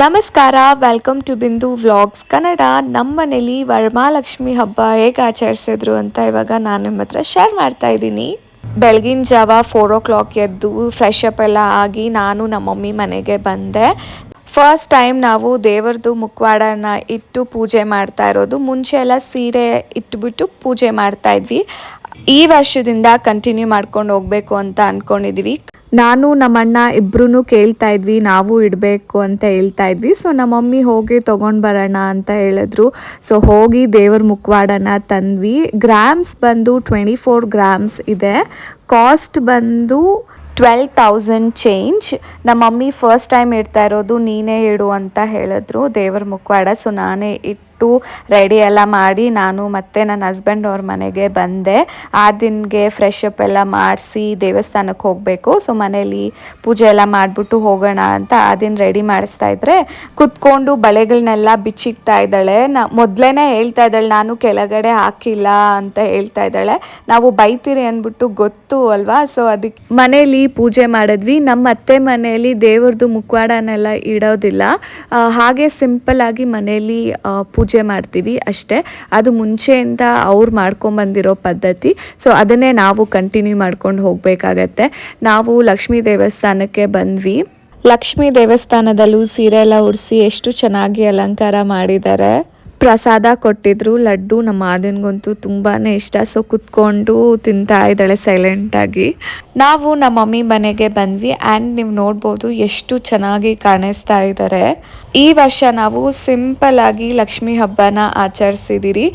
ನಮಸ್ಕಾರ welcome to Bindu vlogs Kannada. ನಮ್ಮ ಮನೇಲಿ ವರಮಹಾಲಕ್ಷ್ಮಿ ಹಬ್ಬ ಹೇಗೆ ಆಚರಿಸಿದ್ರು ಅಂತ ಇವಾಗ ನಾನು ನಿಮ್ಮ ಹತ್ರ ಶೇರ್ ಮಾಡ್ತಾ ಇದ್ದೀನಿ. ಬೆಳಗಿನ ಜಾವ ಫೋರ್ ಓ ಕ್ಲಾಕ್ ಎದ್ದು ಫ್ರೆಶ್ ಅಪ್ ಎಲ್ಲ ಆಗಿ ನಾನು ನಮ್ಮ ಮಮ್ಮಿ ಮನೆಗೆ ಬಂದೆ. ಫಸ್ಟ್ ಟೈಮ್ ನಾವು ದೇವರದು ಮುಖವಾಡನ ಇಟ್ಟು ಪೂಜೆ ಮಾಡ್ತಾ ಇರೋದು. ಮುಂಚೆ ಎಲ್ಲ ಸೀರೆ ಇಟ್ಟುಬಿಟ್ಟು ಪೂಜೆ ಮಾಡ್ತಾ ಇದ್ವಿ. ಈ ವರ್ಷದಿಂದ ಕಂಟಿನ್ಯೂ ಮಾಡ್ಕೊಂಡು ಹೋಗ್ಬೇಕು ಅಂತ ಅನ್ಕೊಂಡಿದ್ವಿ. ನಾನು ನಮ್ಮಣ್ಣ ಇಬ್ರು ಕೇಳ್ತಾ ಇದ್ವಿ, ನಾವು ಇಡಬೇಕು ಅಂತ ಹೇಳ್ತಾ ಇದ್ವಿ. ಸೊ ನಮ್ಮ ಮಮ್ಮಿ ಹೋಗಿ ತೊಗೊಂಡು ಬರೋಣ ಅಂತ ಹೇಳಿದ್ರು. ಸೊ ಹೋಗಿ ದೇವ್ರ ಮುಖವಾಡನ ತಂದ್ವಿ. ಗ್ರಾಮ್ಸ್ ಬಂದು ಟ್ವೆಂಟಿ ಫೋರ್ ಗ್ರಾಮ್ಸ್ ಇದೆ. ಕಾಸ್ಟ್ ಬಂದು ಟ್ವೆಲ್ ತೌಸಂಡ್ ಚೇಂಜ್. ನಮ್ಮ ಮಮ್ಮಿ ಫಸ್ಟ್ ಟೈಮ್ ಇಡ್ತಾ ಇರೋದು ನೀನೇ ಇಡು ಅಂತ ಹೇಳಿದ್ರು ದೇವ್ರ ಮುಖವಾಡ. ಸೊ ನಾನೇ ಇಟ್ಟು ರೆಡಿ ಎಲ್ಲ ಮಾಡಿ ನಾನು ಮತ್ತೆ ನನ್ನ ಹಸ್ಬೆಂಡ್ ಅವ್ರ ಮನೆಗೆ ಬಂದೆ. ಆ ದಿನಗೆ ಫ್ರೆಶ್ ಅಪ್ ಎಲ್ಲ ಮಾಡಿಸಿ ದೇವಸ್ಥಾನಕ್ಕೆ ಹೋಗಬೇಕು. ಸೊ ಮನೇಲಿ ಪೂಜೆ ಎಲ್ಲ ಮಾಡಿಬಿಟ್ಟು ಹೋಗೋಣ ಅಂತ ಆ ದಿನ ರೆಡಿ ಮಾಡಿಸ್ತಾ ಇದ್ರೆ ಕುತ್ಕೊಂಡು ಬಳೆಗಳನ್ನೆಲ್ಲ ಬಿಚ್ಚಿಕ್ತಾ ಇದ್ದಾಳೆ. ನಾ ಮೊದಲೇನೆ ಹೇಳ್ತಾ ಇದ್ದಾಳೆ ನಾನು ಕೆಳಗಡೆ ಹಾಕಿಲ್ಲ ಅಂತ ಹೇಳ್ತಾ ಇದ್ದಾಳೆ. ನಾವು ಬೈತೀರಿ ಅಂದ್ಬಿಟ್ಟು ಗೊತ್ತು ಅಲ್ವಾ? ಸೊ ಅದಕ್ಕೆ ಮನೇಲಿ ಪೂಜೆ ಮಾಡಿದ್ವಿ. ನಮ್ಮ ಅತ್ತೆ ಮನೆಯಲ್ಲಿ ದೇವ್ರದ್ದು ಮುಖವಾಡನೆಲ್ಲ ಇಡೋದಿಲ್ಲ. ಹಾಗೆ ಸಿಂಪಲ್ ಆಗಿ ಮನೆಯಲ್ಲಿ ಆ, ಪೂಜೆ ಮಾಡ್ತೀವಿ ಅಷ್ಟೇ. ಅದು ಮುಂಚೆಯಿಂದ ಅವ್ರು ಮಾಡ್ಕೊಂಬಂದಿರೋ ಪದ್ಧತಿ. ಸೊ ಅದನ್ನೇ ನಾವು ಕಂಟಿನ್ಯೂ ಮಾಡ್ಕೊಂಡು ಹೋಗಬೇಕಾಗತ್ತೆ. ನಾವು ಲಕ್ಷ್ಮೀ ದೇವಸ್ಥಾನಕ್ಕೆ ಬಂದ್ವಿ. ಲಕ್ಷ್ಮೀ ದೇವಸ್ಥಾನದಲ್ಲೂ ಸೀರೆ ಎಲ್ಲ ಉಡಿಸಿ ಎಷ್ಟು ಚೆನ್ನಾಗಿ ಅಲಂಕಾರ ಮಾಡಿದ್ದಾರೆ. ಪ್ರಸಾದ ಕೊಟ್ಟಿದ್ರು. ಲಡ್ಡು ನಮ್ಮ ಆದನಿಗಂತೂ ತುಂಬಾ ಇಷ್ಟ. ಸೊ ಕುತ್ಕೊಂಡು ತಿಂತಾ ಇದ್ದಾಳೆ ಸೈಲೆಂಟಾಗಿ ನಾವು ನಮ್ಮ ಮಮ್ಮಿ ಮನೆಗೆ ಬಂದ್ವಿ. ಆ್ಯಂಡ್ ನೀವು ನೋಡ್ಬೋದು ಎಷ್ಟು ಚೆನ್ನಾಗಿ ಕಾಣಿಸ್ತಾ ಇದ್ದಾರೆ ಈ ವರ್ಷ ನಾವು ಸಿಂಪಲ್ ಆಗಿ ಲಕ್ಷ್ಮಿ ಹಬ್ಬನ ಆಚರಿಸಿದಿರಿ.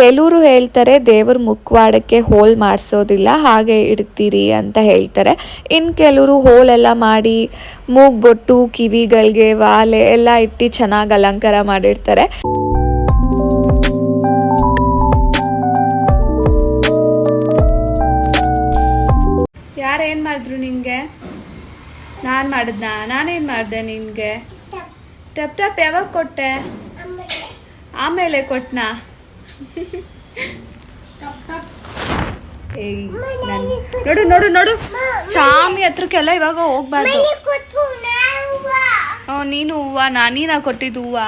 ಕೆಲವರು ಹೇಳ್ತಾರೆ, ದೇವ್ರ ಮುಖವಾಡಕ್ಕೆ ಹೋಲ್ ಮಾಡಿಸೋದಿಲ್ಲ, ಹಾಗೆ ಇಡ್ತೀರಿ ಅಂತ ಹೇಳ್ತಾರೆ. ಇನ್ನು ಕೆಲವರು ಹೋಲೆಲ್ಲ ಮಾಡಿ ಮೂಗ್ಬೊಟ್ಟು, ಕಿವಿಗಳಿಗೆ, ವಾಲೆ ಎಲ್ಲ ಇಟ್ಟು ಚೆನ್ನಾಗಿ ಅಲಂಕಾರ ಮಾಡಿರ್ತಾರೆ. ಯಾರು ಏನು ಮಾಡಿದ್ರು ನಿನಗೆ ನಾನು ಮಾಡಿದ್ನಾ? ನಾನೇನು ಮಾಡಿದೆ ನಿನಗೆ? ಟಪ್ ಟಪ್ ಯಾವಾಗ ಕೊಟ್ಟೆ? ಆಮೇಲೆ ನನ್- ನೋಡು ನೋಡು ನೋಡು. ಚಾಮಿ ಹತ್ರಕ್ಕೆಲ್ಲ ಇವಾಗ ಹೋಗ್ಬಾರ್ದು. ನೀನು ಹೂವ ನಾನೀನ ಕೊಟ್ಟಿದ್ದು ಹೂವ?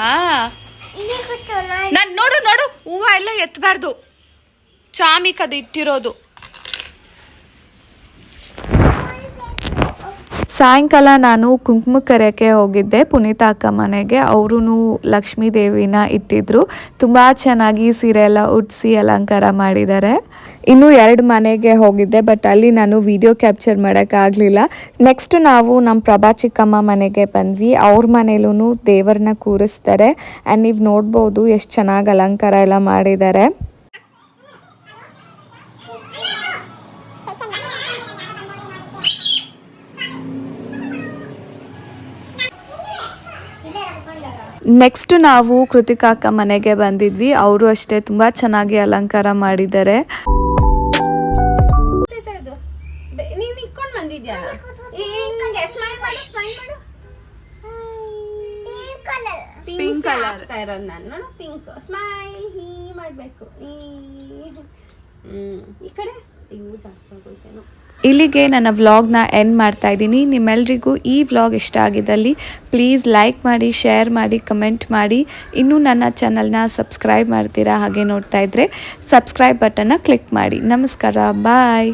ನಾನು ನೋಡು ನೋಡು. ಹೂವ ಎಲ್ಲ ಎತ್ತಬಾರ್ದು ಚಾಮಿಕ್ ಅದು ಇಟ್ಟಿರೋದು. ಸಾಯಂಕಾಲ ನಾನು ಕುಂಕುಮ ಕರೆಯೋಕ್ಕೆ ಹೋಗಿದ್ದೆ. ಪುನೀತ ಅಕ್ಕ ಮನೆಗೆ. ಅವರು ಲಕ್ಷ್ಮೀ ದೇವಿನ ಇಟ್ಟಿದ್ರು. ತುಂಬ ಚೆನ್ನಾಗಿ ಸೀರೆ ಎಲ್ಲ ಉಡ್ಸಿ ಅಲಂಕಾರ ಮಾಡಿದ್ದಾರೆ. ಇನ್ನು ಎರಡು ಮನೆಗೆ ಹೋಗಿದ್ದೆ, ಬಟ್ ಅಲ್ಲಿ ನಾನು ವಿಡಿಯೋ ಕ್ಯಾಪ್ಚರ್ ಮಾಡೋಕ್ಕಾಗಲಿಲ್ಲ ನೆಕ್ಸ್ಟ್ ನಾವು ನಮ್ಮ ಪ್ರಭಾ ಚಿಕ್ಕಮ್ಮ ಮನೆಗೆ ಬಂದ್ವಿ. ಅವ್ರ ಮನೇಲೂ ದೇವರನ್ನ ಕೂರಿಸ್ತಾರೆ. ಆ್ಯಂಡ್ ನೀವು ನೋಡ್ಬೋದು ಎಷ್ಟು ಚೆನ್ನಾಗಿ ಅಲಂಕಾರ ಎಲ್ಲ ಮಾಡಿದ್ದಾರೆ. ನೆಕ್ಸ್ಟ್ ನಾವು ಕೃತಿಕಾ ಅಕ್ಕ ಮನೆಗೆ ಬಂದಿದ್ವಿ. ಅವರು ಅಷ್ಟೇ ತುಂಬ ಚೆನ್ನಾಗಿ ಅಲಂಕಾರ ಮಾಡಿದ್ದಾರೆ. Pink colour. ಆಗ್ತಾ ಇರೋದು ನಾನು. ಪಿಂಕ್ ಸ್ಮೈಲ್ ಹೀ ಮಾಡ್ಬೇಕು. ಈ ಹ್ಮ್ ಈ ಕಡೆ? ಇಲ್ಲಿಗೆ ನನ್ನ ವ್ಲಾಗ್ನ ಎಂಡ್ ಮಾಡ್ತಾ ಇದ್ದೀನಿ. ನಿಮ್ಮೆಲ್ರಿಗೂ ಈ ವ್ಲಾಗ್ ಇಷ್ಟ ಆಗಿದ್ದಲ್ಲಿ ಪ್ಲೀಸ್ ಲೈಕ್ ಮಾಡಿ ಶೇರ್ ಮಾಡಿ ಕಮೆಂಟ್ ಮಾಡಿ. ಇನ್ನೂ ನನ್ನ ಚಾನಲ್ನ ಸಬ್ಸ್ಕ್ರೈಬ್ ಮಾಡ್ತೀರಾ ಹಾಗೆ ನೋಡ್ತಾ ಇದ್ದರೆ ಸಬ್ಸ್ಕ್ರೈಬ್ ಬಟನ್ನ ಕ್ಲಿಕ್ ಮಾಡಿ. ನಮಸ್ಕಾರ ಬಾಯ್